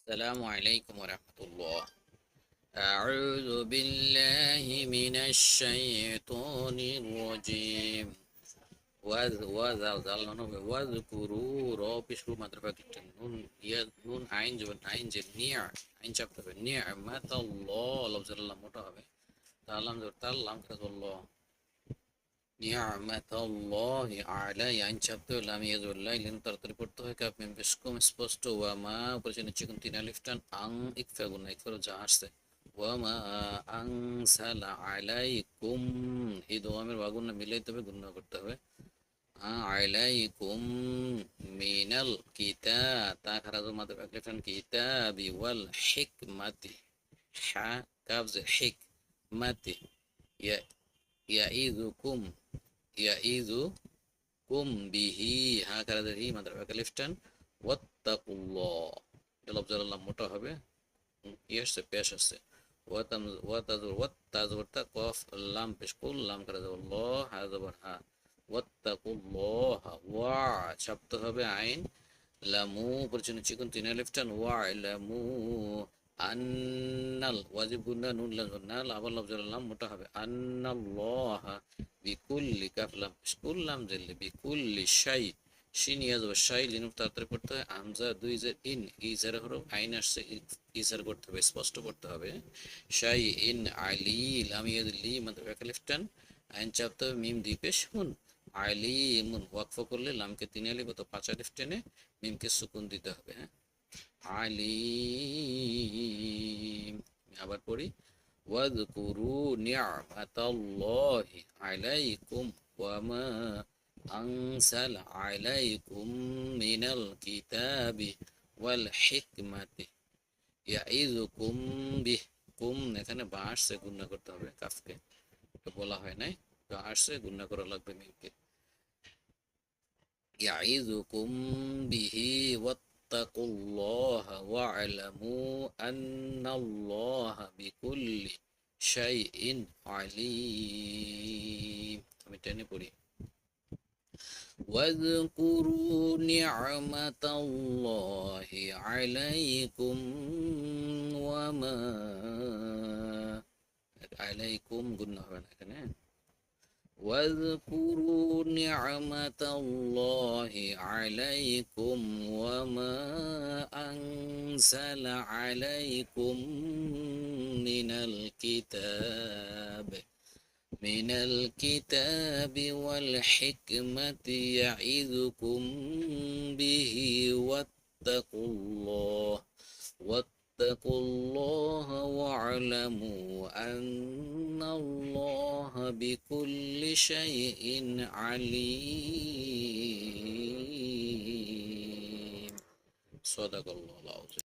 السلام عليكم ورحمة الله. أعوذ بالله من الشيطان الرجيم. واذكروا ربكم مدربة نون نون عين جبن عين جنيع عين شبت بالنعمة الله. لو زر الله مرة تعلم زر تعلم كذا الله. নিয়ামাতাল্লাহি আলাইহি আইন শব্দ লাম ইয়াজুল্লাহ লিন তারতরি পড়তে হয় কাপ মিম বিশকুম স্পষ্ট, ওয়া মা উপরে চিকন আং ইকফা গুন ইকফা যা আসছে। ওয়া মা আং সালা আলাইকুম, এই বাগুন না মিলাই তবে গুণ করতে হবে। আলাইকুম মিনাল কিতা তা খারাজ মাদের আলিফ টান কিতাবি ওয়াল হিকমাতি, হা কাবজ হিকমাতি, ইয়া ইয়াইজুকুম ইয়াইজু কুম বিহি হা কারাদের হি মাদার লিফটান ওয়াত্তাকুল্লাহ। এটা লফজাল আল্লাহ মোটা হবে। ইয়াসছে পেশ আসছে ওয়াতাম ওয়াতাজুর ওয়াত্তাজুরতা কফ, লাম পেশ কুল লাম কারাদ আল্লাহ হা, জবর, হা। ওয়াত্তাকুল্লাহ, ওয়া শব্দ হবে আইন। লামু পরিচিন চিকুন তিন লিফটান ওয়া, লামু। আন্নাল ওয়াজিব গুন্না নুন নাল আবার লফজ লাম, মোটা হবে। আন্নাল্লাহ বিকুল্লি কাফলাম কুল্লাম জেল্লি বিকুল্লি শাই। শিন ইয়াজ ও শাই লিনুক তাড়াতাড়ি পড়তে হয়। আমজা দুই জের ইন ইজার হরফ, আইন আসছে ইজার করতে হবে, স্পষ্ট করতে হবে। শাই ইন আলি লাম ইয়াদ লি মানে একালিফটান আইন চাপতে হবে, মিম দ্বীপে শুন আলিমুন, ওয়াকফ করলে লামকে তিন আলিফ তো পাঁচ আলিফ টেনে মিমকে সুকুন দিতে হবে হ্যাঁ? আলিম আবার পড়ি واذكروا نعمة الله عليكم وما أنزل عليكم من الكتاب والحكمة يعظكم به কুম এখানে বা আসছে গুণনা করতে হবে কাফকে বলা হয় নাই তো আসছে গুণনা করা লাগবে মিমকে يعظكم به واتقوا الله واعلموا أن الله بكل شيء عليم আমি টেনে পড়ি واذكروا نعمة الله عليكم وما عليكم قلنا هنا واذكروا نعمة الله عليكم وما أنزل عليكم من الكتاب. من الكتاب والحكمة يعظكم به واتقوا أن الله بكل شيء عليم. صدق الله العظيم.